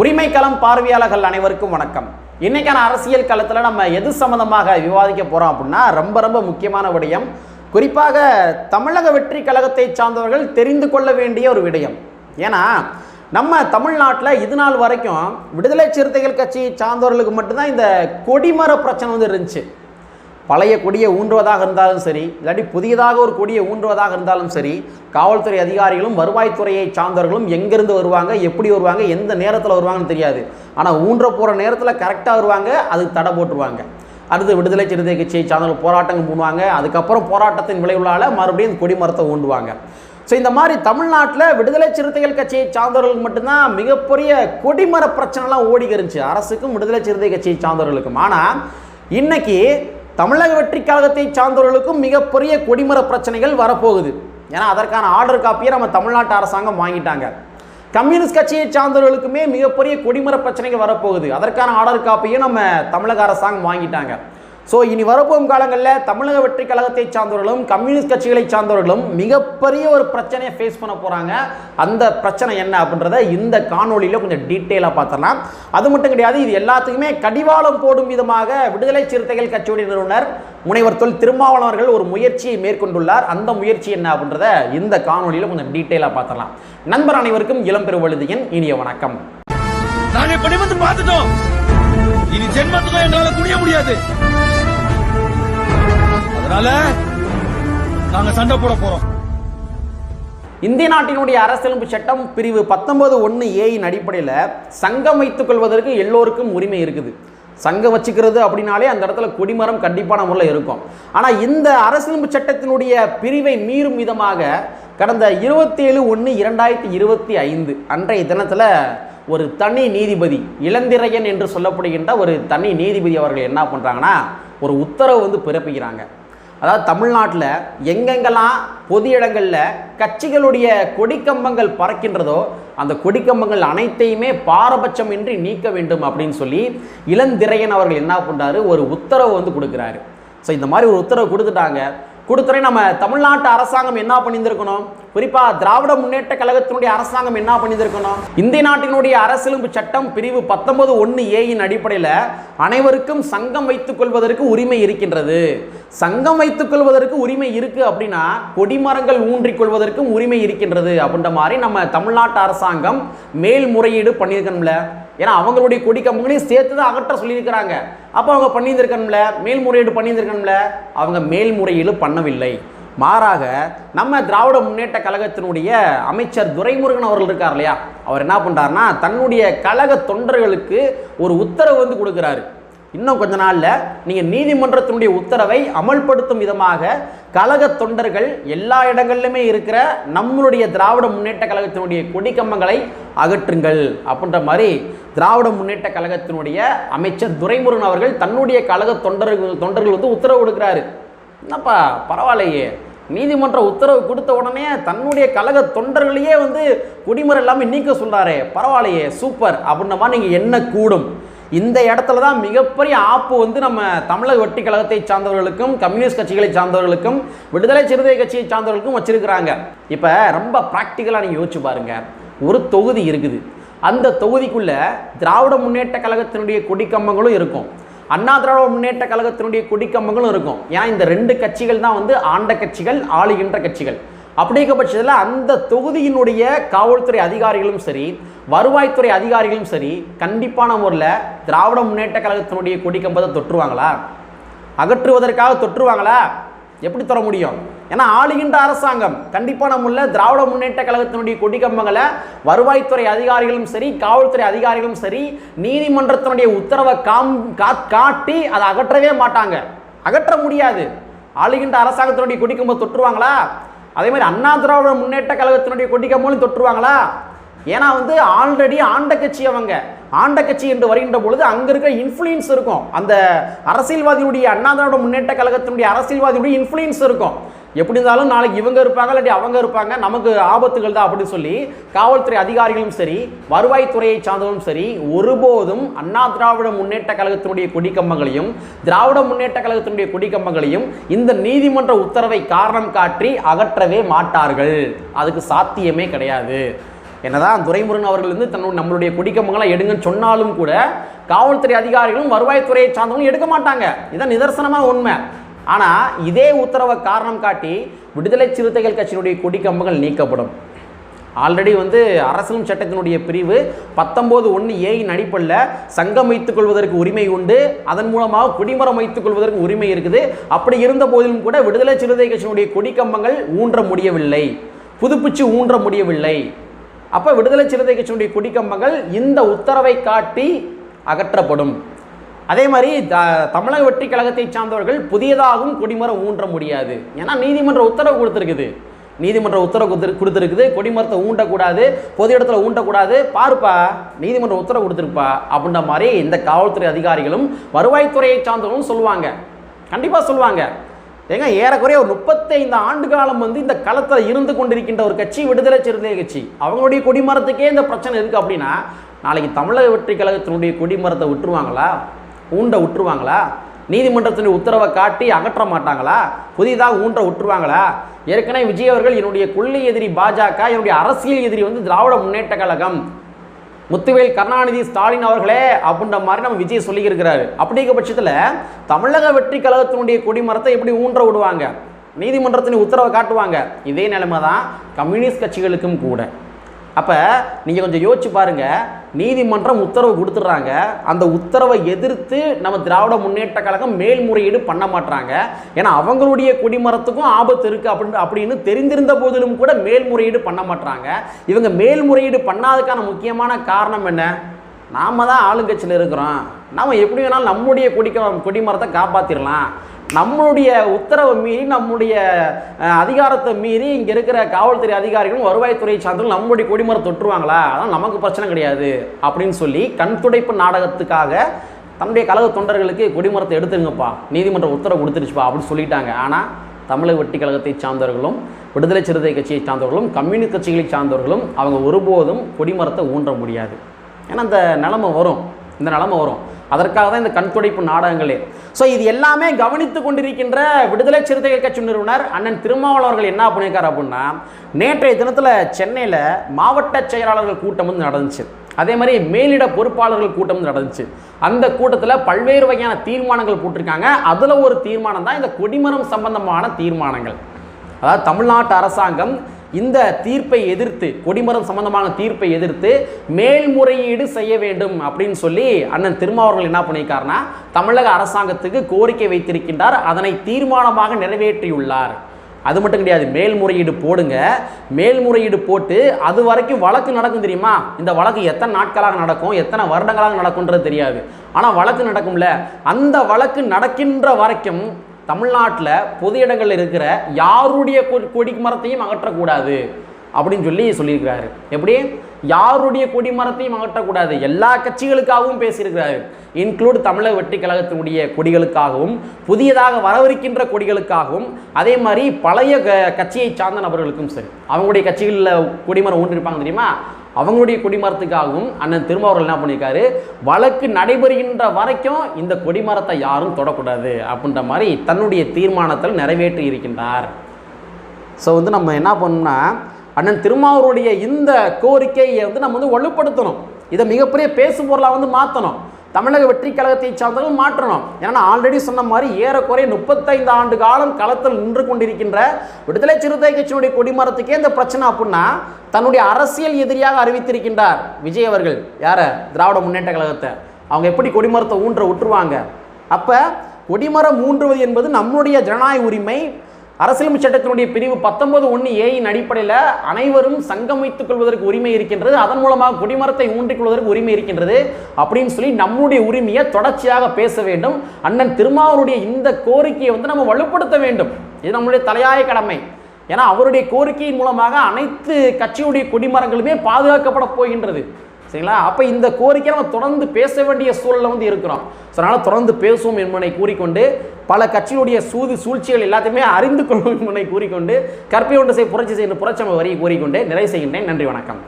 உரிமை களம் பார்வையாளர்கள் அனைவருக்கும் வணக்கம். இன்னைக்கான அரசியல் களத்தில் நம்ம எது சம்மந்தமாக விவாதிக்க போகிறோம் அப்படின்னா ரொம்ப ரொம்ப முக்கியமான விடயம். குறிப்பாக தமிழக வெற்றி கழகத்தை சார்ந்தவர்கள் தெரிந்து கொள்ள வேண்டிய ஒரு விடயம். ஏன்னா நம்ம தமிழ்நாட்டில் இது நாள் வரைக்கும் விடுதலை சிறுத்தைகள் கட்சியை சார்ந்தவர்களுக்கு மட்டும்தான் இந்த கொடிமர பிரச்சனை வந்து இருந்துச்சு. பழைய கொடியை ஊன்றுவதாக இருந்தாலும் சரி இல்லாட்டி புதியதாக ஒரு கொடியை ஊன்றுவதாக இருந்தாலும் சரி காவல்துறை அதிகாரிகளும் வருவாய்த்துறையை சார்ந்தவர்களும் எங்கேருந்து வருவாங்க எப்படி வருவாங்க எந்த நேரத்தில் வருவாங்கன்னு தெரியாது. ஆனால் ஊன்ற போகிற நேரத்தில் கரெக்டாக வருவாங்க அதுக்கு தடை போட்டுருவாங்க. அடுத்து விடுதலை சிறுத்தை கட்சியை சார்ந்தவர்கள் போராட்டங்கள் பண்ணுவாங்க அதுக்கப்புறம் போராட்டத்தின் விளைவுகளால் மறுபடியும் இந்த கொடி மரத்தை ஊண்டுவாங்க. ஸோ இந்த மாதிரி தமிழ்நாட்டில் விடுதலை சிறுத்தைகள் கட்சியை சார்ந்தவர்களுக்கு மட்டும்தான் மிகப்பெரிய கொடிமர பிரச்சனைலாம் ஓடிக்க இருந்துச்சு அரசுக்கும் விடுதலை சிறுத்தை கட்சியை சார்ந்தவர்களுக்கும். ஆனால் இன்னைக்கு தமிழக வெற்றி கழகத்தை சார்ந்தவர்களுக்கும் மிகப்பெரிய கொடிமர பிரச்சனைகள் வரப்போகுது. ஏன்னா அதற்கான ஆர்டர் காப்பியை நம்ம தமிழ்நாட்டு அரசாங்கம் வாங்கிட்டாங்க. கம்யூனிஸ்ட் கட்சியை சார்ந்தவர்களுக்குமே மிகப்பெரிய கொடிமர பிரச்சனைகள் வரப்போகுது. அதற்கான ஆர்டர் காப்பியும் நம்ம தமிழக அரசாங்கம் வாங்கிட்டாங்க. ஸோ இனி வரப்போகும் காலங்களில் தமிழக வெற்றி கழகத்தை சார்ந்தவர்களும் கம்யூனிஸ்ட் கட்சிகளை சார்ந்தவர்களும் மிகப்பெரிய ஒரு பிரச்சனையை ஃபேஸ் பண்ண போகிறாங்க அந்த பிரச்சனை என்ன அப்படின்றத இந்த காணொலியில் கொஞ்சம் டீட்டெயிலாக பார்த்துடலாம். அது மட்டும் கிடையாது இது எல்லாத்துக்குமே கடிவாளம் போடும் விதமாக விடுதலை சிறுத்தைகள் கட்சியுடைய நிறுவனர் முனைவர் தொல் திருமாவளவன் அவர்கள் ஒரு முயற்சியை மேற்கொண்டுள்ளார். அந்த முயற்சி என்ன அப்படின்றத இந்த காணொலியில் கொஞ்சம் டீட்டெயிலாக பார்த்துடலாம். நண்பர் அனைவருக்கும் இளம் பெருவழுதியின் இனிய வணக்கம். நாங்க படிமத்து பார்த்துட்டோம். இனி ஜென்மத்துக்கும் எங்களால குனிய முடியாது. அதனால நாங்க சண்டை போட போறோம். இந்திய நாட்டினுடைய அரசியலமைப்பு சட்டம் பிரிவு பத்தொன்பது ஒன்று ஏயின் அடிப்படையில் சங்கம் வைத்துக் கொள்வதற்கு எல்லோருக்கும் உரிமை இருக்குது. சங்கம் வச்சுக்கிறது அப்படின்னாலே அந்த இடத்துல கொடிமரம் கண்டிப்பான முறையில் இருக்கும். ஆனால் இந்த அரசியலமைப்பு சட்டத்தினுடைய பிரிவை மீறும் விதமாக கடந்த இருபத்தேழு ஒன்று இரண்டாயிரத்தி இருபத்தி ஐந்து அன்றைய தினத்தில் ஒரு தனி நீதிபதி இளந்திரையன் என்று சொல்லப்படுகின்ற ஒரு தனி நீதிபதி அவர்கள் என்ன பண்ணுறாங்கன்னா ஒரு உத்தரவு வந்து பிறப்பிக்கிறாங்க. அதாவது தமிழ்நாட்டில் எங்கெங்கெல்லாம் பொது இடங்களில் கட்சிகளுடைய கொடிக்கம்பங்கள் பறக்கின்றதோ அந்த கொடிக்கம்பங்கள் அனைத்தையுமே பாரபட்சமின்றி நீக்க வேண்டும் அப்படின்னு சொல்லி இளந்திரையன் அவர்கள் என்ன பண்ணுறாரு ஒரு உத்தரவு வந்து கொடுக்குறாரு. ஸோ இந்த மாதிரி ஒரு உத்தரவு கொடுத்துட்டாங்க. கொடுத்துறே நம்ம தமிழ்நாட்டு அரசாங்கம் என்ன பண்ணியிருந்திருக்கணும்? குறிப்பாக திராவிட முன்னேற்ற கழகத்தினுடைய அரசாங்கம் என்ன பண்ணியிருந்திருக்கணும்? இந்திய நாட்டினுடைய அரசியலமைப்பு சட்டம் பிரிவு பத்தொன்பது ஒன்று ஏயின் அடிப்படையில் அனைவருக்கும் சங்கம் வைத்துக் கொள்வதற்கு உரிமை இருக்கின்றது. சங்கம் வைத்துக் கொள்வதற்கு உரிமை இருக்கு அப்படின்னா கொடிமரங்கள் ஊன்றிக் கொள்வதற்கும் உரிமை இருக்கின்றது அப்படின்ற மாதிரி நம்ம தமிழ்நாட்டு அரசாங்கம் மேல்முறையீடு பண்ணியிருக்கணும்ல. ஏன்னா அவங்களுடைய கொடி கம்பங்களையும் சேர்த்து தான் அகற்ற சொல்லியிருக்கிறாங்க. அப்போ அவங்க பண்ணியிருந்திருக்கணும்ல? மேல்முறையீடு பண்ணியிருந்திருக்கணும்ல? அவங்க மேல்முறையீடு பண்ணவில்லை. மாறாக நம்ம திராவிட முன்னேற்ற கழகத்தினுடைய அமைச்சர் துரைமுருகன் அவர்கள் இருக்கார் இல்லையா? அவர் என்ன பண்ணுறாருன்னா தன்னுடைய கழக தொண்டர்களுக்கு ஒரு உத்தரவு வந்து கொடுக்குறாரு. இன்னும் கொஞ்ச நாளில் நீங்கள் நீதிமன்றத்தினுடைய உத்தரவை அமல்படுத்தும் விதமாக கழக தொண்டர்கள் எல்லா இடங்கள்லையுமே இருக்கிற நம்மளுடைய திராவிட முன்னேற்ற கழகத்தினுடைய கொடிக்கம்பங்களை அகற்றுங்கள் அப்படின்ற மாதிரி திராவிட முன்னேற்ற கழகத்தினுடைய அமைச்சர் துரைமுருகன் அவர்கள் தன்னுடைய கழக தொண்டர்கள் தொண்டர்கள் வந்து உத்தரவு கொடுக்குறாரு. என்னப்பா பரவாயில்லையே. நீதிமன்ற உத்தரவு கொடுத்த உடனே தன்னுடைய கழக தொண்டர்களையே வந்து குடிமுறை இல்லாமல் நீக்க சொல்கிறாரே பரவாயில்லையே சூப்பர். அப்படின்ற மாதிரி நீங்கள் என்ன கூடும் இந்த இடத்துல தான் மிகப்பெரிய ஆப்பு வந்து நம்ம தமிழக வெட்டி கழகத்தை சார்ந்தவர்களுக்கும் கம்யூனிஸ்ட் கட்சிகளை சார்ந்தவர்களுக்கும் விடுதலை சிறுத்தை கட்சியை சார்ந்தவர்களுக்கும் வச்சிருக்கிறாங்க. இப்போ ரொம்ப ப்ராக்டிக்கலாக நீங்கள் யோசிச்சு பாருங்க. ஒரு தொகுதி இருக்குது. அந்த தொகுதிக்குள்ள திராவிட முன்னேற்ற கழகத்தினுடைய கொடிக்கம்பங்களும் இருக்கும். அண்ணா திராவிட முன்னேற்ற கழகத்தினுடைய கொடிக்கம்பங்களும் இருக்கும். ஏன்னா இந்த ரெண்டு கட்சிகள் தான் வந்து ஆண்ட கட்சிகள் ஆளுகின்ற கட்சிகள். அப்படிங்கிற பட்சத்தில் அந்த தொகுதியினுடைய காவல்துறை அதிகாரிகளும் சரி வருவாய்த்துறை அதிகாரிகளும் சரி கண்டிப்பான முறையில் திராவிட முன்னேற்ற கழகத்தினுடைய கொடிக்கம்பத்தை தொற்றுவாங்களா? அகற்றுவதற்காக தொற்றுவாங்களா? எப்படி தர முடியும்? ஏன்னா ஆளுகின்ற அரசாங்கம் கண்டிப்பான முறையில் திராவிட முன்னேற்ற கழகத்தினுடைய கொடிக்கம்பங்களை வருவாய்த்துறை அதிகாரிகளும் சரி காவல்துறை அதிகாரிகளும் சரி நீதிமன்றத்தினுடைய உத்தரவை காம் கா- காட்டி அதை அகற்றவே மாட்டாங்க. அகற்ற முடியாது. ஆளுகின்ற அரசாங்கத்தினுடைய கொடிக்கம்பை தொற்றுவாங்களா? அதே மாதிரி அண்ணா திராவிட முன்னேற்ற கழகத்தினுடைய கொடிக்கம்பளும் தொற்றுவாங்களா ஏன்னா வந்து ஆல்ரெடி ஆண்ட கட்சி அவங்க. ஆண்ட கட்சி என்று வருகின்ற பொழுது அங்க இருக்க இன்ஃப்ளூயன்ஸ் இருக்கும். அந்த அரசியல்வாதியுடைய அண்ணா திராவிட முன்னேற்ற கழகத்தினுடைய அரசியல்வாதியுடைய இன்ஃப்ளூயன்ஸ் இருக்கும். எப்படி இருந்தாலும் நாளைக்கு இவங்க இருப்பாங்க இல்லாட்டி அவங்க இருப்பாங்க. நமக்கு ஆபத்துகள் தான் அப்படின்னு சொல்லி காவல்துறை அதிகாரிகளும் சரி வருவாய்த்துறையை சார்ந்தவரும் சரி ஒருபோதும் அண்ணா திராவிட முன்னேற்ற கழகத்தினுடைய கொடிக்கம்பங்களையும் திராவிட முன்னேற்ற கழகத்தினுடைய கொடிக்கம்பங்களையும் இந்த நீதிமன்ற உத்தரவை காரணம் காட்டி அகற்றவே மாட்டார்கள். அதுக்கு சாத்தியமே கிடையாது. என்னதான் துரைமுருகன் அவர்கள் வந்து தன்னுடைய நம்மளுடைய குடிக்கம்பங்களை எடுங்கன்னு சொன்னாலும் கூட காவல்துறை அதிகாரிகளும் வருவாய்த்துறையை சார்ந்தவங்களும் எடுக்க மாட்டாங்க. இதான் நிதர்சனமாக உண்மை. ஆனால் இதே உத்தரவை காரணம் காட்டி விடுதலை சிறுத்தைகள் கட்சியினுடைய கொடிக்கம்பங்கள் நீக்கப்படும். ஆல்ரெடி வந்து அரசியலும் சட்டத்தினுடைய பிரிவு பத்தொம்போது ஒன்று ஏயின் அடிப்படையில் சங்கம் வைத்துக் கொள்வதற்கு உரிமை உண்டு. அதன் மூலமாக குடிமரம் வைத்துக் கொள்வதற்கு உரிமை இருக்குது. அப்படி இருந்த போதிலும் கூட விடுதலை சிறுத்தை கட்சியினுடைய கொடிக்கம்பங்கள் ஊன்ற முடியவில்லை. புதுப்பிச்சு ஊன்ற முடியவில்லை. அப்போ விடுதலை சிறுத்தை கட்சியினுடைய கொடிக்கம்பங்கள் இந்த உத்தரவை காட்டி அகற்றப்படும். அதே மாதிரி த தமிழக வெற்றி கழகத்தை சார்ந்தவர்கள் புதியதாகவும் கொடிமரம் ஊன்ற முடியாது. ஏன்னா நீதிமன்ற உத்தரவு கொடுத்துருக்குது. நீதிமன்ற உத்தரவு கொடுத்து கொடுத்துருக்குது. கொடிமரத்தை ஊண்டக்கூடாது பொது இடத்துல ஊண்டக்கூடாது. பாருப்பா நீதிமன்ற உத்தரவு கொடுத்துருப்பா அப்படின்ற மாதிரி இந்த காவல்துறை அதிகாரிகளும் வருவாய்த்துறையை சார்ந்தவர்களும் சொல்லுவாங்க. கண்டிப்பாக சொல்லுவாங்க. ஏங்க ஏறக்குறைய ஒரு முப்பத்தைந்து ஆண்டு காலம் வந்து இந்த களத்தில் இருந்து கொண்டிருக்கின்ற ஒரு கட்சி விடுதலை சிறுத்தை கட்சி. அவங்களுடைய கொடிமரத்துக்கே இந்த பிரச்சனை இருக்குது அப்படின்னா நாளைக்கு தமிழக வெற்றி கழகத்தினுடைய கொடிமரத்தை விட்டுருவாங்களா? ஊண்ட விட்டுருவாங்களா நீதிமன்றத்தின் உத்தரவை காட்டி அகற்ற மாட்டாங்களா? புதிதாக ஊன்ற விட்டுருவாங்களா ஏற்கனவே விஜய் அவர்கள் என்னுடைய கொள்ளை எதிரி பாஜக என்னுடைய அரசியல் எதிரி வந்து திராவிட முன்னேற்ற கழகம் முத்துவேல் கருணாநிதி ஸ்டாலின் அவர்களே அப்படின்ற மாதிரி நம்ம விஜய் சொல்லியிருக்கிறாரு அப்படிங்கிற பட்சத்தில் தமிழக வெற்றி கழகத்தினுடைய கொடிமரத்தை எப்படி ஊன்ற விடுவாங்க? நீதிமன்றத்தின் உத்தரவை காட்டுவாங்க. இதே நிலைமை தான் கம்யூனிஸ்ட் கட்சிகளுக்கும் கூட. அப்போ நீங்கள் கொஞ்சம் யோசிச்சு பாருங்க. நீதிமன்றம் உத்தரவு கொடுத்துட்றாங்க. அந்த உத்தரவை எதிர்த்து நம்ம திராவிட முன்னேற்ற கழகம் மேல்முறையீடு பண்ண மாட்டாங்க ஏன்னா அவங்களுடைய குடிமரத்துக்கும் ஆபத்து இருக்குது அப்படின்னு அப்படின்னு தெரிந்திருந்த போதிலும் கூட மேல்முறையீடு பண்ண மாட்டாங்க இவங்க மேல்முறையீடு பண்ணாததுக்கான முக்கியமான காரணம் என்ன? நாம தான் ஆளுங்கட்சியில் இருக்கிறோம். நாம் எப்படி வேணாலும் நம்முடைய குடிக்க கொடிமரத்தை காப்பாற்றிடலாம் நம்மளுடைய உத்தரவை மீறி நம்முடைய அதிகாரத்தை மீறி இங்கே இருக்கிற காவல்துறை அதிகாரிகளும் வருவாய்த்துறை சார்ந்தும் நம்முடைய கொடிமரம் தொற்றுவாங்களா அதான் நமக்கு பிரச்சனை கிடையாது அப்படின்னு சொல்லி கண் துடைப்பு நாடகத்துக்காக தன்னுடைய கழக தொண்டர்களுக்கு கொடிமரத்தை எடுத்துருங்கப்பா நீதிமன்ற உத்தரவு கொடுத்துருச்சுப்பா அப்படின்னு சொல்லிட்டாங்க. ஆனால் தமிழக வெட்டி கழகத்தை சார்ந்தவர்களும் விடுதலை சிறுத்தை கட்சியை சார்ந்தவர்களும் கம்யூனிஸ்ட் கட்சிகளை சார்ந்தவர்களும் அவங்க ஒருபோதும் கொடிமரத்தை ஊன்ற முடியாது. ஏன்னா இந்த நிலமை வரும். இந்த நிலமை வரும். அதற்காக தான் இந்த கண்துடைப்பு நாடகங்களே. ஸோ இது எல்லாமே கவனித்து கொண்டிருக்கின்ற விடுதலை சிறுத்தைகள் கட்சி நிறுவனர் அண்ணன் திருமாவளவர்கள் என்ன பண்ணியிருக்காரு அப்படின்னா நேற்றைய தினத்தில் சென்னையில் மாவட்ட செயலாளர்கள் கூட்டம் வந்து நடந்துச்சு. அதே மாதிரி மேலிட பொறுப்பாளர்கள் கூட்டம் நடந்துச்சு. அந்த கூட்டத்தில் பல்வேறு வகையான தீர்மானங்கள் போட்டிருக்காங்க. அதில் ஒரு தீர்மானம் தான் இந்த கொடிமரம் சம்பந்தமான தீர்மானங்கள். அதாவது தமிழ்நாட்டு அரசாங்கம் இந்த தீர்ப்பை எதிர்த்து கொடிமரம் சம்பந்தமான தீர்ப்பை எதிர்த்து மேல்முறையீடு செய்ய வேண்டும் அப்படின்னு சொல்லி அண்ணன் திருமாவர்கள் என்ன பண்ணியிருக்காருன்னா தமிழக அரசாங்கத்துக்கு கோரிக்கை வைத்திருக்கின்றார். அதனை தீர்மானமாக நிறைவேற்றியுள்ளார். அது மட்டும் கிடையாது மேல்முறையீடு போடுங்க. மேல்முறையீடு போட்டு அது வரைக்கும் வழக்கு நடக்கும் தெரியுமா? இந்த வழக்கு எத்தனை நாட்களாக நடக்கும்? எத்தனை வருடங்களாக நடக்கும்ன்றது தெரியாது. ஆனால் வழக்கு நடக்கும்ல. அந்த வழக்கு நடக்கின்ற வரைக்கும் தமிழ்நாட்டில் பொது இடங்களில் இருக்கிற யாருடைய கொடி மரத்தையும் அகற்றக்கூடாது அப்படின்னு சொல்லி சொல்லியிருக்கிறாரு. எப்படி? யாருடைய கொடி மரத்தையும் அகற்றக்கூடாது? எல்லா கட்சிகளுக்காகவும் பேசியிருக்கிறாரு. இன்க்ளூட் தமிழக வெற்றி கழகத்தினுடைய கொடிகளுக்காகவும் புதியதாக வரவிருக்கின்ற கொடிகளுக்காகவும் அதே மாதிரி பழைய க- கட்சியை சார்ந்த நபர்களுக்கும் சரி. அவங்களுடைய கட்சிகளில் கொடிமரம் ஊன்றிருப்பாங்க தெரியுமா? அவங்களுடைய கொடிமரத்துக்காகவும் அண்ணன் திருமாவர்கள் என்ன பண்ணியிருக்காரு? வழக்கு நடைபெறுகின்ற வரைக்கும் இந்த கொடிமரத்தை யாரும் தொடக்கூடாது அப்படின்ற மாதிரி தன்னுடைய தீர்மானத்தில் நிறைவேற்றி இருக்கின்றார். ஸோ வந்து நம்ம என்ன பண்ணோம்னா அண்ணன் திருமாவருடைய இந்த கோரிக்கையை வந்து நம்ம வந்து வலுப்படுத்தணும். இதை மிகப்பெரிய பேசு பொருளாக வந்து மாற்றணும் தமிழக வெற்றி கழகத்தை சார்ந்தவர்கள் மாற்றணும். ஏன்னா ஆல்ரெடி சொன்ன மாதிரி ஏறக்குறைய முப்பத்தைந்து ஆண்டு காலம் களத்தில் நின்று கொண்டிருக்கின்ற விடுதலை சிறுத்தை கட்சியினுடைய கொடிமரத்துக்கே இந்த பிரச்சனை அப்படின்னா தன்னுடைய அரசியல் எதிரியாக அறிவித்திருக்கின்றார் விஜய் அவர்கள். யார? திராவிட முன்னேற்ற கழகத்தை. அவங்க எப்படி கொடிமரத்தை ஊன்ற விட்டுருவாங்க அப்போ கொடிமரம் ஊன்றுவது என்பது நம்முடைய ஜனநாயக உரிமை அரசியலமைப்பு சட்டத்தினுடைய பிரிவு பத்தொன்பது ஒன்று ஏயின் அடிப்படையில் அனைவரும் சங்கம் வைத்துக் கொள்வதற்கு உரிமை இருக்கின்றது. அதன் மூலமாக குடிமரத்தை ஊன்றிக் கொள்வதற்கு உரிமை இருக்கின்றது. அப்படின்னு சொல்லி நம்முடைய உரிமையை தொடர்ச்சியாக பேச வேண்டும். அண்ணன் திருமாவருடைய இந்த கோரிக்கையை வந்து நம்ம வலுப்படுத்த வேண்டும். இது நம்முடைய தலையாய கடமை. ஏன்னா அவருடைய கோரிக்கையின் மூலமாக அனைத்து கட்சியுடைய கொடிமரங்களுமே பாதுகாக்கப்பட போகின்றது. சரிங்களா? அப்போ இந்த கோரிக்கை நம்ம தொடர்ந்து பேச வேண்டிய சூழலில் வந்து இருக்கிறோம். ஸோ அதனால் தொடர்ந்து பேசுவோம் என்பனை கூறிக்கொண்டு பல கட்சியுடைய சூது சூழ்ச்சிகள் எல்லாத்தையுமே அறிந்து கொள்வோம் என்பனை கூறிக்கொண்டு கற்பை ஒன்று செய் புரட்சி செய்கிற புரட்சி வரியை கூறிக்கொண்டு நிறைவு செய்கின்றேன். நன்றி வணக்கம்.